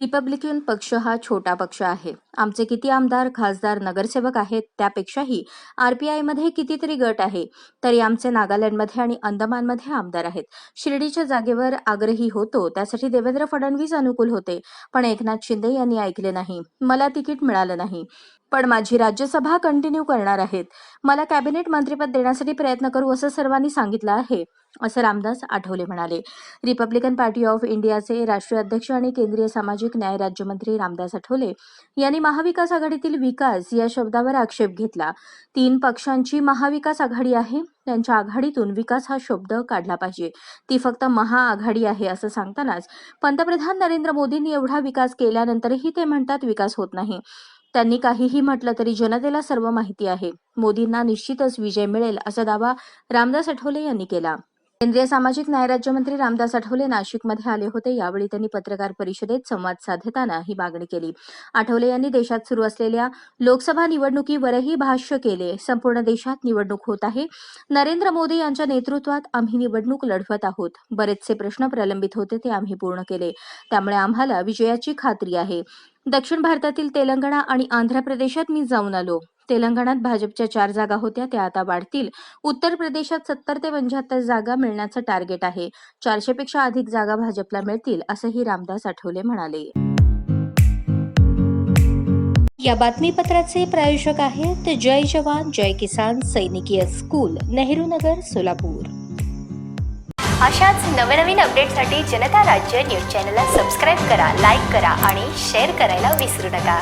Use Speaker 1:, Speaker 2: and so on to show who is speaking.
Speaker 1: Republican पक्ष हा छोटा पक्ष आहे. आमचे किती आमदार खासदार नगरसेवक आहेत त्यापेक्षाही आर पी आयमध्ये कितीतरी गट आहे. तरी आमचे नागालँडमध्ये आणि अंदमानमध्ये आमदार आहेत. शिर्डीच्या जागेवर आग्रही होतो त्यासाठी देवेंद्र फडणवीस अनुकूल होते. पण एकनाथ शिंदे यांनी ऐकले नाही. मला तिकीट मिळालं नाही. पण माझी राज्यसभा कंटिन्यू करणार आहेत. मला कॅबिनेट मंत्रीपद देण्यासाठी प्रयत्न करू असं सर्वांनी सांगितलं आहे असं रामदास आठवले म्हणाले. रिपब्लिकन पार्टी ऑफ इंडियाचे राष्ट्रीय अध्यक्ष आणि केंद्रीय सामाजिक न्याय राज्यमंत्री रामदास आठवले यांनी महाविकास आघाडीतील विकास या शब्दावर आक्षेप घेतला. तीन पक्षांची महाविकास आघाडी आहे त्यांच्या आघाडीतून विकास हा शब्द काढला पाहिजे. ती फक्त महाआघाडी आहे असं सांगतानाच पंतप्रधान नरेंद्र मोदींनी एवढा विकास केल्यानंतरही ते म्हणतात विकास होत नाही. त्यांनी काहीही म्हटलं तरी जनतेला सर्व माहिती आहे. मोदींना निश्चितच विजय मिळेल असा दावा रामदास आठवले यांनी केला. केंद्रीय सामाजिक न्याय राज्यमंत्री रामदास आठवले नाशिकमध्ये आले होते. यावेळी त्यांनी पत्रकार परिषदेत संवाद साधताना ही मागणी केली. आठवले यांनी देशात सुरू असलेल्या लोकसभा निवडणुकीवरही भाष्य केले. संपूर्ण देशात निवडणूक होत आहे. नरेंद्र मोदी यांच्या नेतृत्वात आम्ही निवडणूक लढवत आहोत. बरेचसे प्रश्न प्रलंबित होते ते आम्ही पूर्ण केले. त्यामुळे आम्हाला विजयाची खात्री आहे. दक्षिण भारतातील तेलंगणा आणि आंध्र प्रदेशात मी जाऊन आलो. तेलंगणात भाजपच्या चार जागा होत्या त्या आता वाढतील. उत्तर प्रदेशात सत्तर ते पंच्याहत्तर जागा मिळण्याचं टार्गेट आहे. चारशे पेक्षा अधिक जागा भाजपला मिळतील असंही रामदास आठवले म्हणाले. या बातमीपत्राचे प्रायोजक आहेत जय जवान जय किसान सैनिकीय स्कूल नेहरू नगर सोलापूर.
Speaker 2: अशाच नवनवीन अपडेटसाठी जनता राज्य न्यूज चॅनलला सबस्क्राईब करा लाईक करा आणि शेअर करायला विसरू नका.